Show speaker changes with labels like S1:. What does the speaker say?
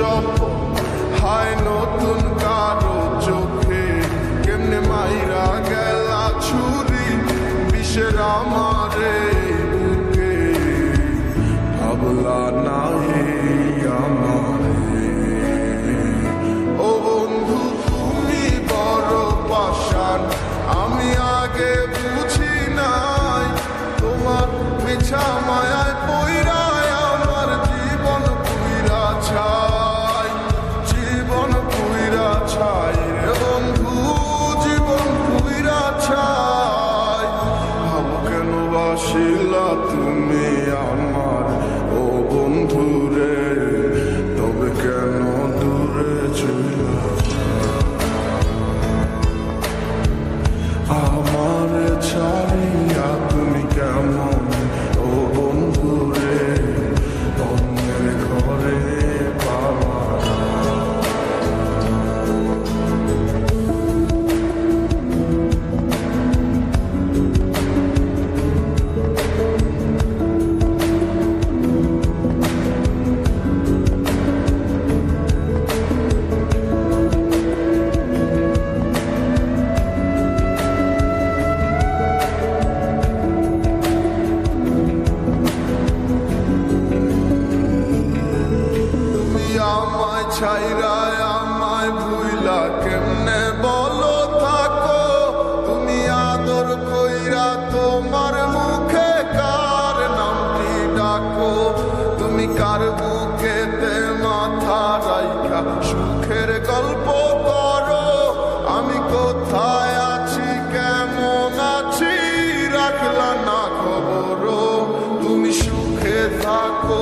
S1: স্বপ্ন হায় নতুন কারও চোখে কেমনে মাইরা গেলা ছুরি বিষের আমারে ভাবলা না বাসিলা তুমি আমায় ছাইরা, আমায় ভুইলা কেমনে? বলো, থাকো, তুমি আদর কইরা তোমার মুখে কার নামটি ডাকো? তুমি কার বুকেতে মাথা রাইখা? সুখের গল্প করো, আমি কোথায় আছি, কেমন আছি? রাখলা না খবরও। তুমি সুখে থাকো